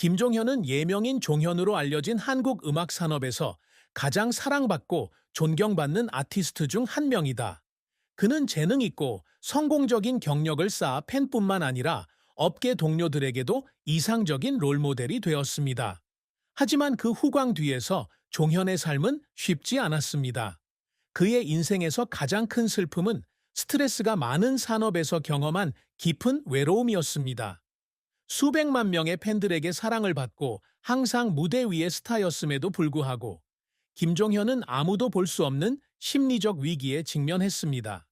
김종현은 예명인 종현으로 알려진 한국 음악 산업에서 가장 사랑받고 존경받는 아티스트 중 한 명이다. 그는 재능 있고 성공적인 경력을 쌓아 팬뿐만 아니라 업계 동료들에게도 이상적인 롤모델이 되었습니다. 하지만 그 후광 뒤에서 종현의 삶은 쉽지 않았습니다. 그의 인생에서 가장 큰 슬픔은 스트레스가 많은 산업에서 경험한 깊은 외로움이었습니다. 수백만 명의 팬들에게 사랑을 받고 항상 무대 위의 스타였음에도 불구하고 김종현은 아무도 볼 수 없는 심리적 위기에 직면했습니다.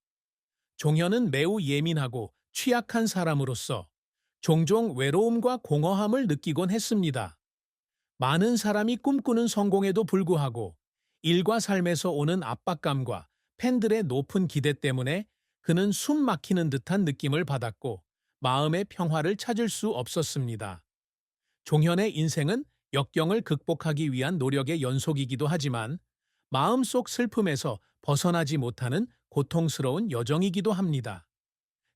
종현은 매우 예민하고 취약한 사람으로서 종종 외로움과 공허함을 느끼곤 했습니다. 많은 사람이 꿈꾸는 성공에도 불구하고 일과 삶에서 오는 압박감과 팬들의 높은 기대 때문에 그는 숨 막히는 듯한 느낌을 받았고 마음의 평화를 찾을 수 없었습니다. 종현의 인생은 역경을 극복하기 위한 노력의 연속이기도 하지만 마음속 슬픔에서 벗어나지 못하는 고통스러운 여정이기도 합니다.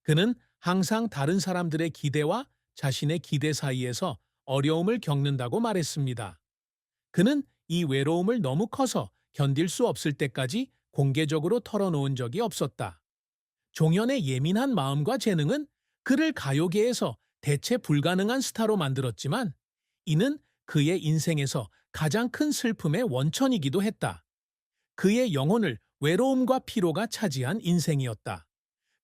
그는 항상 다른 사람들의 기대와 자신의 기대 사이에서 어려움을 겪는다고 말했습니다. 그는 이 외로움을 너무 커서 견딜 수 없을 때까지 공개적으로 털어놓은 적이 없었다. 종현의 예민한 마음과 재능은 그를 가요계에서 대체 불가능한 스타로 만들었지만 이는 그의 인생에서 가장 큰 슬픔의 원천이기도 했다. 그의 영혼을 외로움과 피로가 차지한 인생이었다.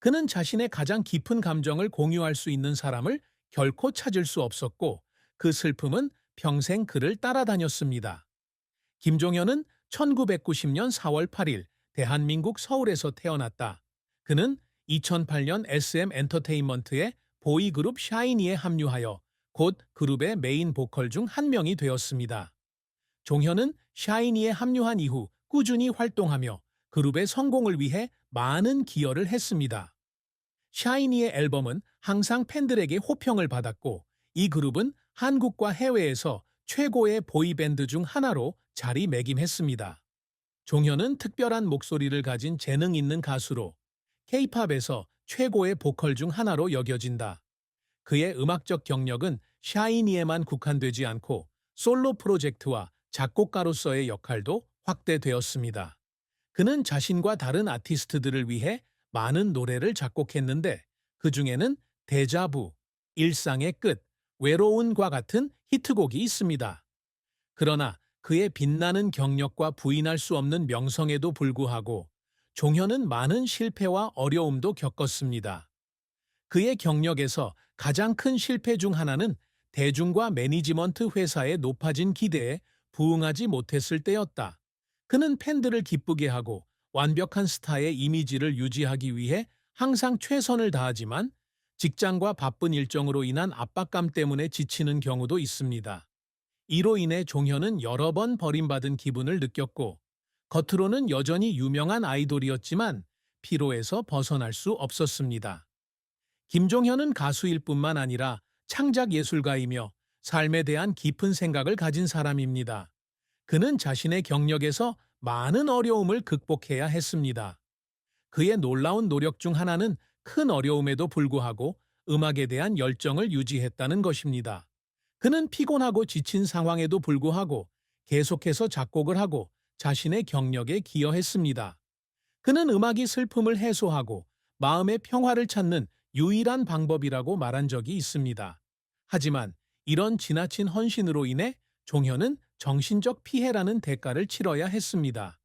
그는 자신의 가장 깊은 감정을 공유할 수 있는 사람을 결코 찾을 수 없었고 그 슬픔은 평생 그를 따라다녔습니다. 김종현은 1990년 4월 8일 대한민국 서울에서 태어났다. 그는 2008년 SM 엔터테인먼트의 보이그룹 샤이니에 합류하여 곧 그룹의 메인 보컬 중 한 명이 되었습니다. 종현은 샤이니에 합류한 이후 꾸준히 활동하며 그룹의 성공을 위해 많은 기여를 했습니다. 샤이니의 앨범은 항상 팬들에게 호평을 받았고 이 그룹은 한국과 해외에서 최고의 보이밴드 중 하나로 자리매김했습니다. 종현은 특별한 목소리를 가진 재능 있는 가수로 K-팝에서 최고의 보컬 중 하나로 여겨진다. 그의 음악적 경력은 샤이니에만 국한되지 않고 솔로 프로젝트와 작곡가로서의 역할도 확대되었습니다. 그는 자신과 다른 아티스트들을 위해 많은 노래를 작곡했는데 그 중에는 데자부, 일상의 끝, 외로운과 같은 히트곡이 있습니다. 그러나 그의 빛나는 경력과 부인할 수 없는 명성에도 불구하고 종현은 많은 실패와 어려움도 겪었습니다. 그의 경력에서 가장 큰 실패 중 하나는 대중과 매니지먼트 회사의 높아진 기대에 부응하지 못했을 때였다. 그는 팬들을 기쁘게 하고 완벽한 스타의 이미지를 유지하기 위해 항상 최선을 다하지만 직장과 바쁜 일정으로 인한 압박감 때문에 지치는 경우도 있습니다. 이로 인해 종현은 여러 번 버림받은 기분을 느꼈고 겉으로는 여전히 유명한 아이돌이었지만 피로에서 벗어날 수 없었습니다. 김종현은 가수일 뿐만 아니라 창작 예술가이며 삶에 대한 깊은 생각을 가진 사람입니다. 그는 자신의 경력에서 많은 어려움을 극복해야 했습니다. 그의 놀라운 노력 중 하나는 큰 어려움에도 불구하고 음악에 대한 열정을 유지했다는 것입니다. 그는 피곤하고 지친 상황에도 불구하고 계속해서 작곡을 하고 자신의 경력에 기여했습니다. 그는 음악이 슬픔을 해소하고 마음의 평화를 찾는 유일한 방법이라고 말한 적이 있습니다. 하지만 이런 지나친 헌신으로 인해 종현은 정신적 피해라는 대가를 치러야 했습니다.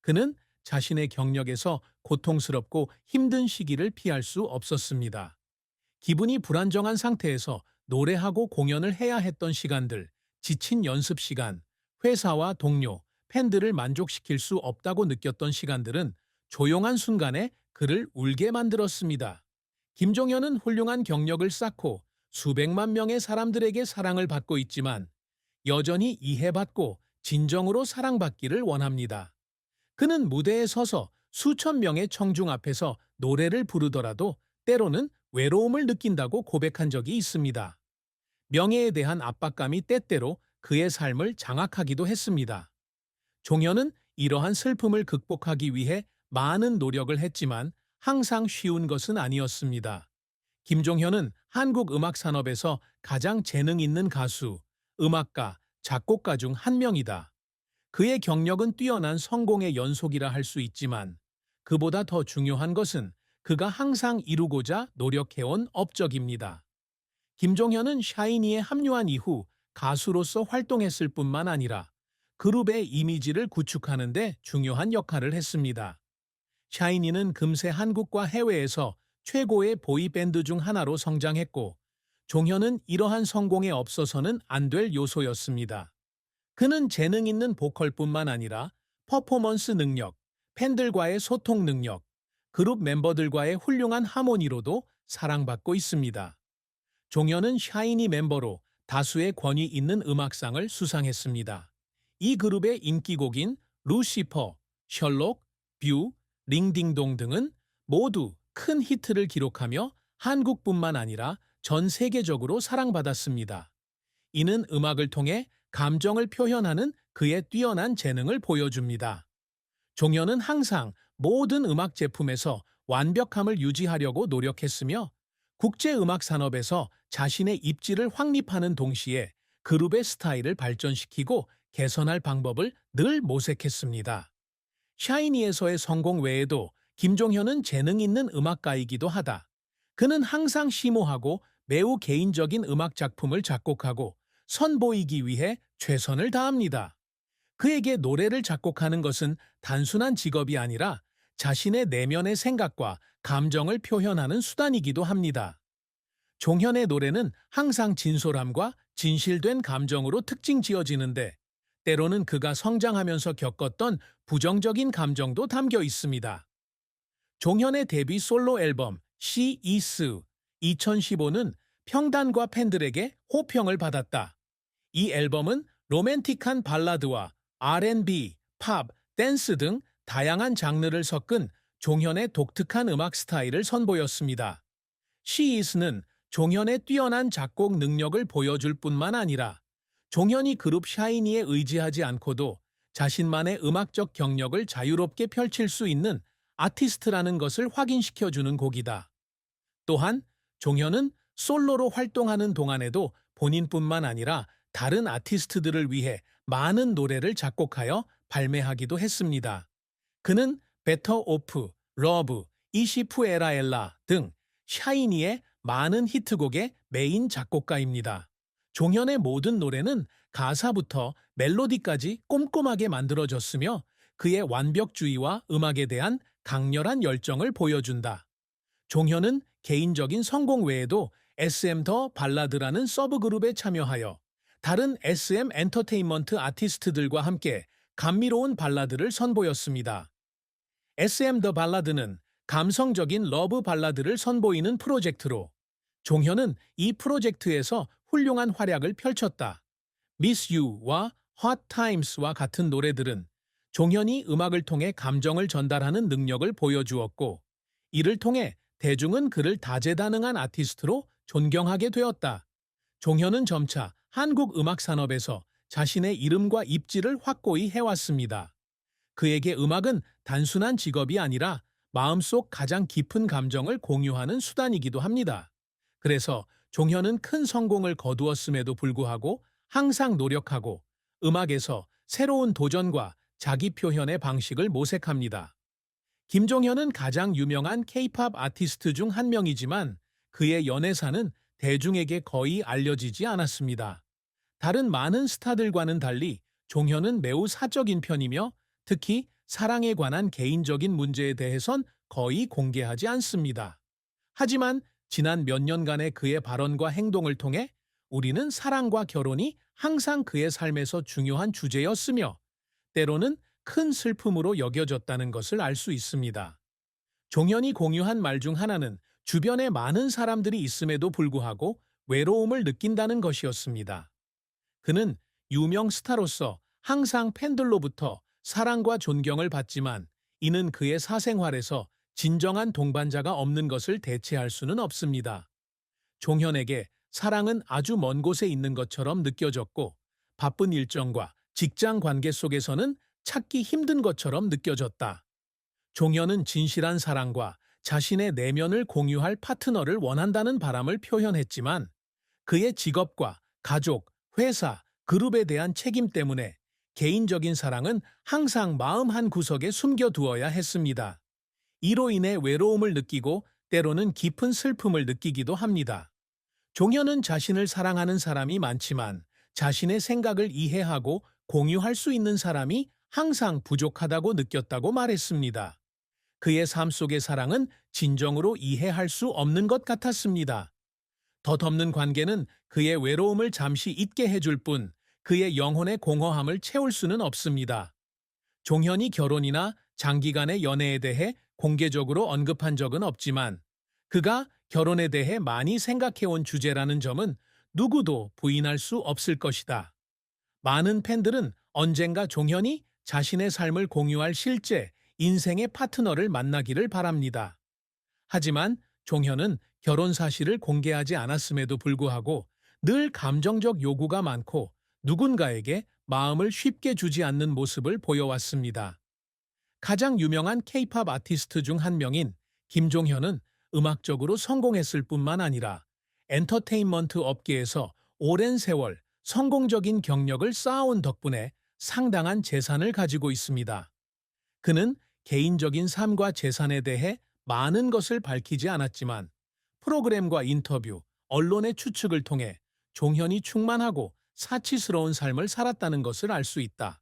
그는 자신의 경력에서 고통스럽고 힘든 시기를 피할 수 없었습니다. 기분이 불안정한 상태에서 노래하고 공연을 해야 했던 시간들, 지친 연습 시간, 회사와 동료, 팬들을 만족시킬 수 없다고 느꼈던 시간들은 조용한 순간에 그를 울게 만들었습니다. 김종현은 훌륭한 경력을 쌓고 수백만 명의 사람들에게 사랑을 받고 있지만 여전히 이해받고 진정으로 사랑받기를 원합니다. 그는 무대에 서서 수천 명의 청중 앞에서 노래를 부르더라도 때로는 외로움을 느낀다고 고백한 적이 있습니다. 명예에 대한 압박감이 때때로 그의 삶을 장악하기도 했습니다. 종현은 이러한 슬픔을 극복하기 위해 많은 노력을 했지만 항상 쉬운 것은 아니었습니다. 김종현은 한국 음악 산업에서 가장 재능 있는 가수, 음악가, 작곡가 중 한 명이다. 그의 경력은 뛰어난 성공의 연속이라 할 수 있지만 그보다 더 중요한 것은 그가 항상 이루고자 노력해온 업적입니다. 김종현은 샤이니에 합류한 이후 가수로서 활동했을 뿐만 아니라 그룹의 이미지를 구축하는 데 중요한 역할을 했습니다. 샤이니는 금세 한국과 해외에서 최고의 보이밴드 중 하나로 성장했고 종현은 이러한 성공에 없어서는 안 될 요소였습니다. 그는 재능 있는 보컬뿐만 아니라 퍼포먼스 능력, 팬들과의 소통 능력, 그룹 멤버들과의 훌륭한 하모니로도 사랑받고 있습니다. 종현은 샤이니 멤버로 다수의 권위 있는 음악상을 수상했습니다. 이 그룹의 인기곡인 루시퍼, 셜록, 뷰, 링딩동 등은 모두 큰 히트를 기록하며 한국뿐만 아니라 전 세계적으로 사랑받았습니다. 이는 음악을 통해 감정을 표현하는 그의 뛰어난 재능을 보여줍니다. 종현은 항상 모든 음악 제품에서 완벽함을 유지하려고 노력했으며 국제 음악 산업에서 자신의 입지를 확립하는 동시에 그룹의 스타일을 발전시키고 개선할 방법을 늘 모색했습니다. 샤이니에서의 성공 외에도 김종현은 재능 있는 음악가이기도 하다. 그는 항상 심오하고 매우 개인적인 음악 작품을 작곡하고 선보이기 위해 최선을 다합니다. 그에게 노래를 작곡하는 것은 단순한 직업이 아니라 자신의 내면의 생각과 감정을 표현하는 수단이기도 합니다. 종현의 노래는 항상 진솔함과 진실된 감정으로 특징 지어지는데 때로는 그가 성장하면서 겪었던 부정적인 감정도 담겨 있습니다. 종현의 데뷔 솔로 앨범 She Is 2015는 평단과 팬들에게 호평을 받았다. 이 앨범은 로맨틱한 발라드와 R&B, 팝, 댄스 등 다양한 장르를 섞은 종현의 독특한 음악 스타일을 선보였습니다. She Is는 종현의 뛰어난 작곡 능력을 보여줄 뿐만 아니라 종현이 그룹 샤이니에 의지하지 않고도 자신만의 음악적 경력을 자유롭게 펼칠 수 있는 아티스트라는 것을 확인시켜주는 곡이다. 또한 종현은 솔로로 활동하는 동안에도 본인뿐만 아니라 다른 아티스트들을 위해 많은 노래를 작곡하여 발매하기도 했습니다. 그는 베터 오프, 러브, 이시프 에라엘라 등 샤이니의 많은 히트곡의 메인 작곡가입니다. 종현의 모든 노래는 가사부터 멜로디까지 꼼꼼하게 만들어졌으며 그의 완벽주의와 음악에 대한 강렬한 열정을 보여준다. 종현은 개인적인 성공 외에도 SM 더 발라드라는 서브그룹에 참여하여 다른 SM 엔터테인먼트 아티스트들과 함께 감미로운 발라드를 선보였습니다. SM 더 발라드는 감성적인 러브 발라드를 선보이는 프로젝트로 종현은 이 프로젝트에서 훌륭한 활약을 펼쳤다. Miss You와 Hot Times와 같은 노래들은 종현이 음악을 통해 감정을 전달하는 능력을 보여주었고 이를 통해 대중은 그를 다재다능한 아티스트로 존경하게 되었다. 종현은 점차 한국 음악 산업에서 자신의 이름과 입지를 확고히 해왔습니다. 그에게 음악은 단순한 직업이 아니라 마음속 가장 깊은 감정을 공유하는 수단이기도 합니다. 그래서 종현은 큰 성공을 거두었음에도 불구하고 항상 노력하고 음악에서 새로운 도전과 자기 표현의 방식을 모색합니다. 김종현은 가장 유명한 케이팝 아티스트 중 한 명이지만 그의 연애사는 대중에게 거의 알려지지 않았습니다. 다른 많은 스타들과는 달리 종현은 매우 사적인 편이며 특히 사랑에 관한 개인적인 문제에 대해선 거의 공개하지 않습니다. 하지만 지난 몇 년간의 그의 발언과 행동을 통해 우리는 사랑과 결혼이 항상 그의 삶에서 중요한 주제였으며 때로는 큰 슬픔으로 여겨졌다는 것을 알 수 있습니다. 종현이 공유한 말 중 하나는 주변에 많은 사람들이 있음에도 불구하고 외로움을 느낀다는 것이었습니다. 그는 유명 스타로서 항상 팬들로부터 사랑과 존경을 받지만 이는 그의 사생활에서 진정한 동반자가 없는 것을 대체할 수는 없습니다. 종현에게 사랑은 아주 먼 곳에 있는 것처럼 느껴졌고 바쁜 일정과 직장 관계 속에서는 찾기 힘든 것처럼 느껴졌다. 종현은 진실한 사랑과 자신의 내면을 공유할 파트너를 원한다는 바람을 표현했지만 그의 직업과 가족, 회사, 그룹에 대한 책임 때문에 개인적인 사랑은 항상 마음 한 구석에 숨겨두어야 했습니다. 이로 인해 외로움을 느끼고 때로는 깊은 슬픔을 느끼기도 합니다. 종현은 자신을 사랑하는 사람이 많지만 자신의 생각을 이해하고 공유할 수 있는 사람이 항상 부족하다고 느꼈다고 말했습니다. 그의 삶 속의 사랑은 진정으로 이해할 수 없는 것 같았습니다. 덧없는 관계는 그의 외로움을 잠시 잊게 해줄 뿐 그의 영혼의 공허함을 채울 수는 없습니다. 종현이 결혼이나 장기간의 연애에 대해 공개적으로 언급한 적은 없지만 그가 결혼에 대해 많이 생각해온 주제라는 점은 누구도 부인할 수 없을 것이다. 많은 팬들은 언젠가 종현이 자신의 삶을 공유할 실제 인생의 파트너를 만나기를 바랍니다. 하지만 종현은 결혼 사실을 공개하지 않았음에도 불구하고 늘 감정적 요구가 많고 누군가에게 마음을 쉽게 주지 않는 모습을 보여왔습니다. 가장 유명한 케이팝 아티스트 중 한 명인 김종현은 음악적으로 성공했을 뿐만 아니라 엔터테인먼트 업계에서 오랜 세월 성공적인 경력을 쌓아온 덕분에 상당한 재산을 가지고 있습니다. 그는 개인적인 삶과 재산에 대해 많은 것을 밝히지 않았지만 프로그램과 인터뷰, 언론의 추측을 통해 종현이 충만하고 사치스러운 삶을 살았다는 것을 알 수 있다.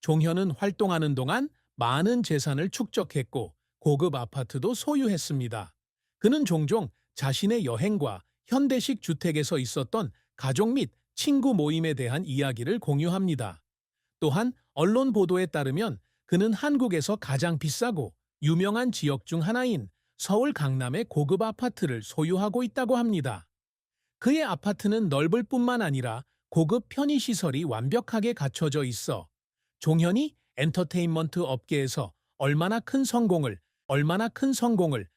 종현은 활동하는 동안 많은 재산을 축적했고 고급 아파트도 소유했습니다. 그는 종종 자신의 여행과 현대식 주택에서 있었던 가족 및 친구 모임에 대한 이야기를 공유합니다. 또한 언론 보도에 따르면 그는 한국에서 가장 비싸고 유명한 지역 중 하나인 서울 강남의 고급 아파트를 소유하고 있다고 합니다. 그의 아파트는 넓을 뿐만 아니라 고급 편의시설이 완벽하게 갖춰져 있어 종현이 엔터테인먼트 업계에서 얼마나 큰 성공을, 얼마나 큰 성공을